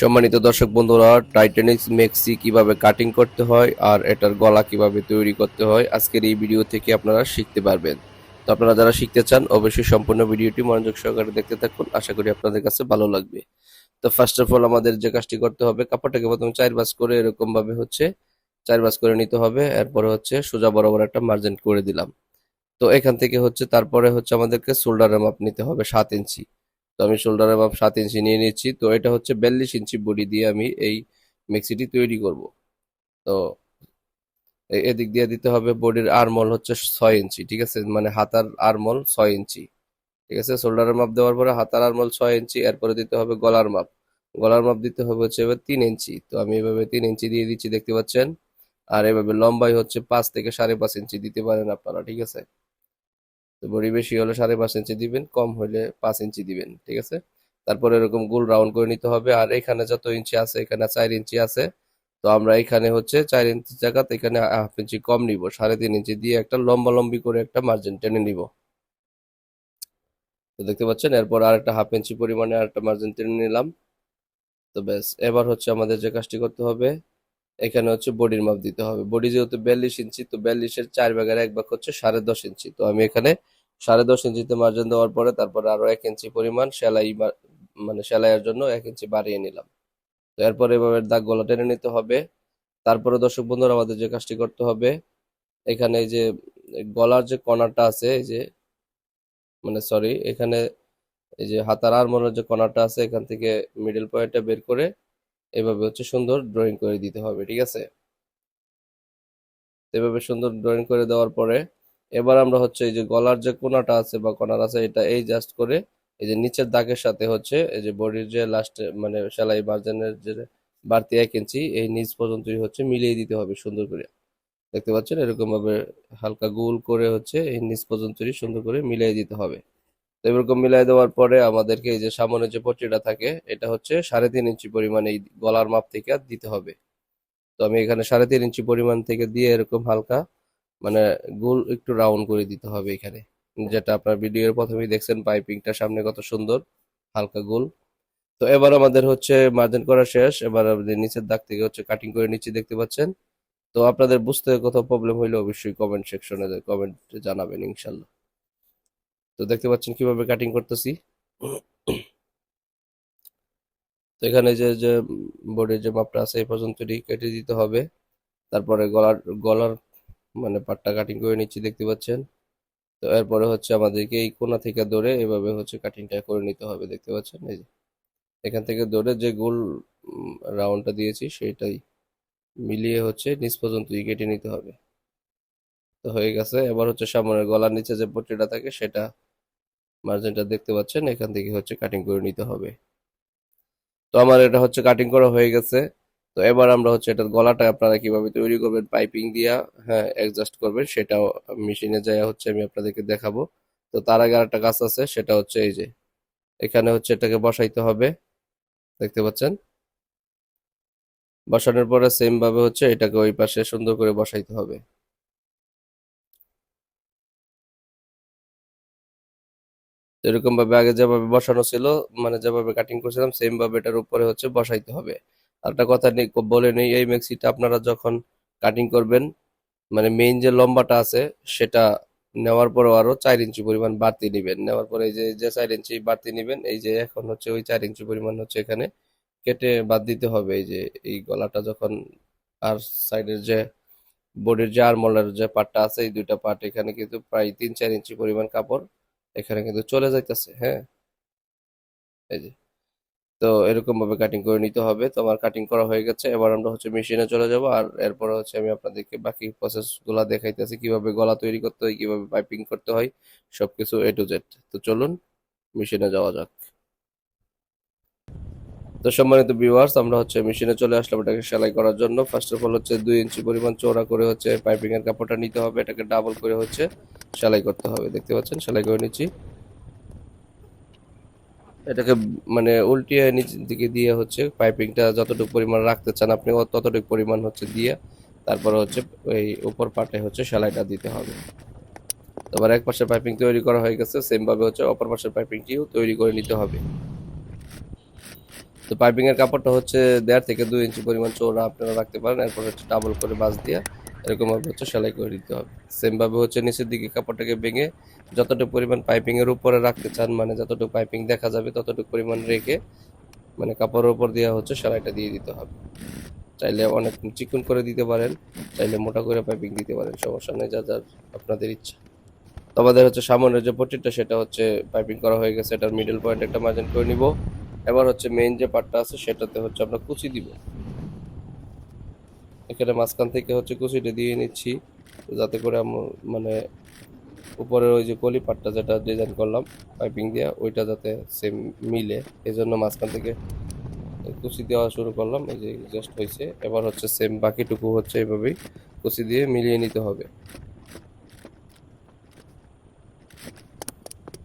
সম্মানিত দর্শক বন্ধুরা টাইটানিক্স মেক্সি কীভাবে কাটিং করতে হয় আর এটার গলা কীভাবে তৈরি করতে হয়, আজকের এই ভিডিও থেকে আপনারা শিখতে পারবেন। তো আপনারা যারা শিখতে চান, অবশ্যই সম্পূর্ণ ভিডিওটি মনোযোগ সহকারে দেখতে থাকুন, আশা করি আপনাদের কাছে ভালো লাগবে। তো ফার্স্ট অফ অল আমাদের যে কাজটি করতে হবে, কাপড়টাকে প্রথমে চার বাস করে এরকম ভাবে হচ্ছে চার বাস করে নিতে হবে, এরপরে হচ্ছে সোজা বরাবর একটা মার্জিন করে দিলাম। তো এখান থেকে হচ্ছে, তারপরে হচ্ছে আমাদেরকে শোল্ডারের মাপ নিতে হবে সাত ইঞ্চি। তো আমি শোল্ডারের মাপ সাত ইঞ্চি নিয়ে নিচ্ছি। তো এটা হচ্ছে বিয়াল্লিশ ইঞ্চি বডি দিয়ে আমি এই মেক্সিটি তৈরি করব। তো এদিক দিয়ে দিতে হবে বডির আরমল হচ্ছে ছয় ইঞ্চি ঠিক আছে? মানে হাতার আরমল ছয় ইঞ্চি ঠিক আছে? শোল্ডারের মাপ দেওয়ার পরে হাতার আরমল ছয় ইঞ্চি এরপরে দিতে হবে গলার মাপ। গলার মাপ দিতে হবে হচ্ছে এবার তিন ইঞ্চি তো আমি এভাবে তিন ইঞ্চি দিয়ে দিচ্ছি, দেখতে পাচ্ছেন? আর এভাবে লম্বাই হচ্ছে পাঁচ থেকে সাড়ে পাঁচ ইঞ্চি দিতে পারেন আপনারা, ঠিক আছে? বড়ি বেশি হলে সাড়ে পাঁচ ইঞ্চি দিবেন, কম হলে পাঁচ ইঞ্চি দিবেন, ঠিক আছে? তারপরে এরকম গোল রাউন্ড করে নিতে হবে। আর এখানে যত ইঞ্চি আছে, এখানে চার ইঞ্চি আছে। তো আমরা এখানে হচ্ছে চার ইঞ্চি জায়গাতে এখানে হাফ ইঞ্চি কম নিব, সাড়ে তিন ইঞ্চি দিয়ে একটা লম্বা লম্বি করে একটা মার্জিন টেনে নিব। তো দেখতে পাচ্ছেন, এরপর আর একটা হাফ ইঞ্চি পরিমাণে আর একটা মার্জিন টেনে নিলাম। তো ব্যাস, এবার হচ্ছে আমাদের যে কাজটি করতে হবে এখানে হচ্ছে বডির মাপ দিতে হবে। বডি যেহেতু বিয়াল্লিশ ইঞ্চি, তো বিয়াল্লিশের চার ভাগের এক ভাগ হচ্ছে সাড়ে দশ ইঞ্চি। তো আমি এখানে সাড়ে দশ ইঞ্চিতে মার্জিন দেওয়ার পরে তারপরে আরও এক ইঞ্চি পরিমাণ সেলাই মানে সেলাইয়ের জন্য এক ইঞ্চি বাড়িয়ে নিলাম। তো এরপর এভাবে দাগ গলা টেনে নিতে হবে। তারপরে দর্শক বন্ধুরা, আমাদের যে কাজটি করতে হবে, এখানে যে গলার যে কর্নারটা আছে, এই যে মানে সরি এখানে এই যে হাতার আরমোলের যে কর্নারটা আছে, এখান থেকে মিডল পয়েন্টটা বের করে এভাবে হচ্ছে সুন্দর ড্রয়িং করে দিতে হবে, ঠিক আছে? এভাবে সুন্দর ড্রয়িং করে দেওয়ার পরে এবার আমরা হচ্ছে এই যে গলার যে কোনাটা আছে বা কর্নার আছে, এটা এই জাস্ট করে এই যে নিচের দাগের সাথে হচ্ছে এই যে বডির যে লাস্টে মানে সেলাই মার্জিনের যে বাড়তি এক ইঞ্চি এই নিচ পর্যন্তই হচ্ছে মিলিয়ে দিতে হবে সুন্দর করে। দেখতে পাচ্ছেন? এরকম ভাবে হালকা গোল করে হচ্ছে এই নিচ পর্যন্তই সুন্দর করে মিলিয়ে দিতে হবে। এরকম মিলাই দেওয়ার পরে আমাদেরকে এই যে সামনে যে পট্টিটা থাকে, এটা হচ্ছে সাড়ে তিন ইঞ্চি পরিমাণ এই গলার মাপ থেকে দিতে হবে। তো আমি এখানে সাড়ে তিন ইঞ্চি পরিমাণ থেকে দিয়ে এরকম হালকা মানে গোল একটু রাউন্ড করে দিতে হবে এখানে। যেটা আপনার ভিডিওর প্রথমেই দেখছেন, পাইপিংটা সামনে কত সুন্দর, হালকা গোল। তো এবার আমাদের হচ্ছে মার্জিন করা শেষ। এবার আমাদের নিচের দাগ থেকে হচ্ছে কাটিং করে নিচে দেখতে পাচ্ছেন। তো আপনাদের বুঝতে কোথাও প্রবলেম হইলে অবশ্যই কমেন্ট সেকশনে কমেন্ট জানাবেন ইনশাল্লাহ। তো দেখতে পাচ্ছেন কীভাবে কাটিং করতেছি। তো এখানে যে যে বোর্ডের যে মাপটা আছে, এই পর্যন্তই কেটে দিতে হবে। তারপরে গলার গলার মানে পাটটা কাটিং করে নিচ্ছি, দেখতে পাচ্ছেন। তো এরপরে হচ্ছে আমাদেরকে এই কোণা থেকে ধরে এভাবে হচ্ছে কাটিংটা করে নিতে হবে, দেখতে পাচ্ছেন? এই যে, এখান থেকে ধরে যে গোল রাউন্ডটা দিয়েছি, সেটাই মিলিয়ে হচ্ছে নিচ পর্যন্তই কেটে নিতে হবে। তো হয়ে গেছে। এবার হচ্ছে সামনের গলার নিচে যে পট্টিটা থাকে, সেটা মার্জিনটা দেখতে পাচ্ছেন, এখান থেকে হচ্ছে কাটিং করে নিতে হবে। তো আমার এটা হচ্ছে কাটিং করা হয়ে গেছে। তো এবার আমরা হচ্ছে এটার গলাটা আপনারা কীভাবে তৈরি করবেন পাইপিং দিয়া হ্যাঁ অ্যাডজাস্ট করবেন, সেটাও মেশিনে যায় হচ্ছে আমি আপনাদেরকে দেখাবো। তো তার আগে আরেকটা কাজ আছে, সেটা হচ্ছে এই যে, এখানে হচ্ছে এটাকে বসাইতে হবে। দেখতে পাচ্ছেন? বসানোর পরে সেম ভাবে হচ্ছে এটাকে ওই পাশে সুন্দর করে বসাইতে হবে। এরকম ভাবে আগে যেভাবে বসানো ছিল মানে যেভাবে কাটিং করছিলাম সেম ভাবে এটার উপরে হচ্ছে বসাইতে হবে। আর একটা কথা নেই বলে নেই, এই মেক্সিটা আপনারা যখন কাটিং করবেন মানে মেইন যে লম্বাটা আছে, সেটা নেওয়ার পরে আরও চার ইঞ্চি পরিমাণ বাড়তি নেবেন। নেওয়ার পরে এই যে যে চার ইঞ্চি বাড়তি নেবেন, এই যে এখন হচ্ছে ওই চার ইঞ্চি পরিমাণ হচ্ছে এখানে কেটে বাদ দিতে হবে। এই যে, এই গলাটা যখন আর সাইডের যে বডির যে আরমোলের যে পার্টটা আছে, এই দুইটা পার্ট এখানে কিন্তু প্রায় তিন চার ইঞ্চি পরিমাণ কাপড় এখানে কিন্তু চলে যাইতেছে হ্যাঁ? এই যে। তো এরকম ভাবে কাটিং করে নিতে হবে। তো আমার কাটিং করা হয়ে গেছে। এবার আমরা হচ্ছে মেশিনে চলে যাব। আর এরপরে হচ্ছে আমি আপনাদেরকে বাকি প্রসেসগুলা দেখাইতেছি। কীভাবে গলা তৈরি করতে হয়, কীভাবে পাইপিং করতে হয়, সবকিছু এ টু জেড তো চলুন মেশিনে যাওয়া যাক। তো সম্মানিত ভিউয়ার্স আমরা হচ্ছে মেশিনে চলে আসলাম এটাকে সেলাই করার জন্য। ফার্স্ট অফ অল হচ্ছে দুই ইঞ্চি পরিমাণ চওড়া করে হচ্ছে পাইপিং এর কাপড়টা নিতে হবে। এটাকে ডাবল করে হচ্ছে সেলাই করতে হবে, দেখতে পাচ্ছেন? সেলাই করে নিচ্ছি। এটাকে মানে উল্টিয়ে নিচের দিকে দিয়ে হচ্ছে পাইপিংটা যতটুকু পরিমাণ রাখতে চান আপনি ততটুকু পরিমাণ হচ্ছে দিয়ে তারপরে হচ্ছে ওই উপর পাটে হচ্ছে সেলাইটা দিতে হবে। তারপর এক পাশের পাইপিং তৈরি করা হয়ে গেছে সেম ভাবে হচ্ছে অপর পাশের পাইপিংটিও তৈরি করে নিতে হবে। তো পাইপিং এর কাপড়টা হচ্ছে দেড় থেকে দুই ইঞ্চি পরিমাণ চৌড়া আপনারা রাখতে পারেন, এরপর হচ্ছে ডাবল করে বাঁশ দিয়ে এরকম ভাবে হচ্ছে সেলাই করে দিতে হবে। সেম ভাবে হচ্ছে নিচের দিকে কাপড়টাকে ভেঙে যতটুকু পরিমাণ পাইপিং এর উপরে রাখতে চান মানে যতটুকু পাইপিং দেখা যাবে ততটুকু পরিমাণ রেখে মানে কাপড়ের উপর দেওয়া হচ্ছে সেলাইটা দিয়ে দিতে হবে। চাইলে অনেক চিকন করে দিতে পারেন, চাইলে মোটা করে পাইপিং দিতে পারেন, সমস্যা নেই, যা যার আপনাদের ইচ্ছা। তো আমাদের হচ্ছে সামনের যে পট্টিটা, সেটা হচ্ছে পাইপিং করা হয়ে গেছে, এটার মিডল পয়েন্ট একটা মার্জিন করে নিব। এবার হচ্ছে মেইন যে পার্টটা আছে, সেটাতে হচ্ছে আমরা কুচি দিব। এখানে মাঝখান থেকে হচ্ছে কুচিটা দিয়ে নিচ্ছি। যাতে করে মানে উপরের ওই যে কলি পাটটা যেটা ডিজাইন করলাম পাইপিং দিয়ে, ওইটা যাতে সেম মিলে। এই জন্য মাঝখান থেকে কুচি দেওয়া শুরু করলাম, এই যে জাস্ট হয়েছে। এবার হচ্ছে সেম বাকিটুকু হচ্ছে এভাবেই কুচি দিয়ে মিলিয়ে নিতে হবে।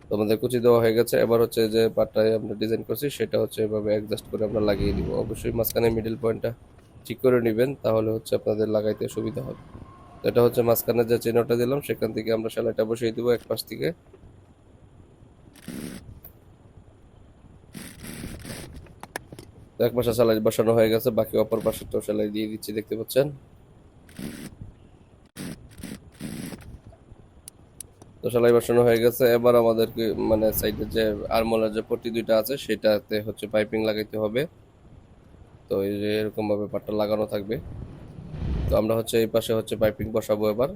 তো আমাদের কুচি দেওয়া হয়ে গেছে। এবার হচ্ছে যে পাটটায় আমরা ডিজাইন করছি, সেটা হচ্ছে এভাবে অ্যাডজাস্ট করে আমরা লাগিয়ে দিব। অবশ্যই মাঝখানে মিডল পয়েন্টটা ঠিক করে নেবেন, তাহলে হচ্ছে আপনাদের লাগাইতে সুবিধা হবে। এটা হচ্ছে মাঝখানে যে চেনটা দিলাম, সেখান থেকে আমরা সেলাইটা বসিয়ে দেবো এক পাশ থেকে। এক পাশে সেলাই বসানো হয়ে গেছে, বাকি অপর পাশে তো সেলাই দিয়ে দিচ্ছি, দেখতে পাচ্ছেন? তো সেলাই বসানো হয়ে গেছে, এবার আমাদেরকে মানে সাইডে যে আরমোলার যে পট্টি দুইটা আছে, সেটাতে হচ্ছে পাইপিং লাগাইতে হবে। তো এই যে এরকম ভাবে পাটটা লাগানো থাকবে। তো আমরা হচ্ছে এই পাশে হচ্ছে পাইপিং বসাবো এবার।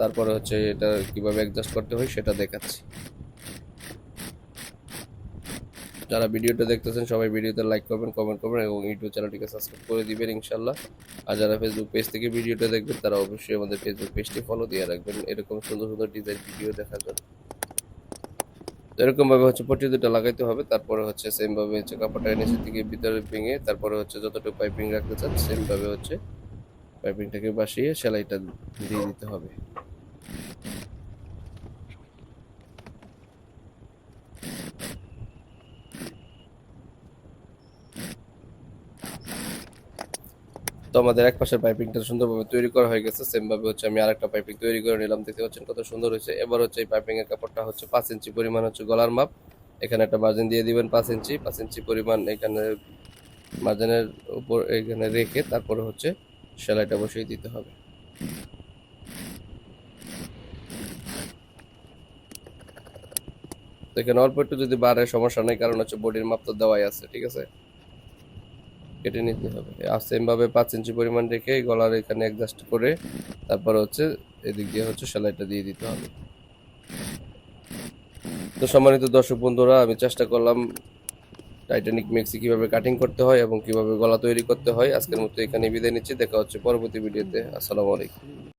তারপরে হচ্ছে এটা কীভাবে অ্যাডজাস্ট করতে হয় সেটা দেখাচ্ছি। যারা ভিডিওটা দেখতেছেন, সবাই ভিডিওতে লাইক করবেন কমেন্ট করবেন এবং ইউটিউব চ্যানেলটিকে সাবস্ক্রাইব করে দিবেন ইনশাল্লাহ। আর যারা ফেসবুক পেজ থেকে ভিডিওটা দেখবেন, তারা অবশ্যই আমাদের ফেসবুক পেজটি ফলো দিয়ে রাখবেন। এরকম সুন্দর সুন্দর ডিজাইন ভিডিও দেখার জন্য। তো এরকম ভাবে হচ্ছে পটি দুটো লাগাইতে হবে, তারপরে হচ্ছে সেম ভাবে হচ্ছে কাপড়টা নিচের দিকে ভিতরে ভেঙে তারপরে হচ্ছে যতটুকু পাইপিং রাখতে চান সেমভাবে হচ্ছে পাইপিংটাকে বাসিয়ে সেলাইটা দিয়ে দিতে হবে। তো আমাদের এক পাশের পাইপিংটা সুন্দরভাবে তৈরি করা হয়ে গেছে। সেম ভাবে হচ্ছে আমি আরেকটা পাইপিং তৈরি করে নিলাম। দেখতে পাচ্ছেন কত সুন্দর হয়েছে। এবার হচ্ছে এই পাইপিং এর কাপড়টা হচ্ছে পাঁচ ইঞ্চি পরিমাণ হচ্ছে গলার মাপ। এখানে একটা মার্জিন দিয়ে দিবেন পাঁচ ইঞ্চি। পাঁচ ইঞ্চি পরিমাণ এখানে মার্জিনের উপর এখানে রেখে তারপরে হচ্ছে সেলাইটা বসিয়ে দিতে হবে। এখানে অল্প একটু যদি বাড়ে সমস্যা নেই, কারণ হচ্ছে বডির মাপ তো দেওয়াই আছে, ঠিক আছে? কেটে নিতে হবে। আর সেম ভাবে পাঁচ ইঞ্চি পরিমাণ রেখে গলার এখানে অ্যাডজাস্ট করে তারপর হচ্ছে এদিক দিয়ে হচ্ছে সেলাইটা দিয়ে দিতে হবে। তো সম্মানিত দর্শক বন্ধুরা, আমি চেষ্টা করলাম টাইটানিক মেক্সি কীভাবে কাটিং করতে হয় এবং কীভাবে গলা তৈরি করতে হয়। আজকের মতো এখানে বিদায় নিচ্ছি। দেখা হচ্ছে পরবর্তী ভিডিওতে। আসসালামু আলাইকুম।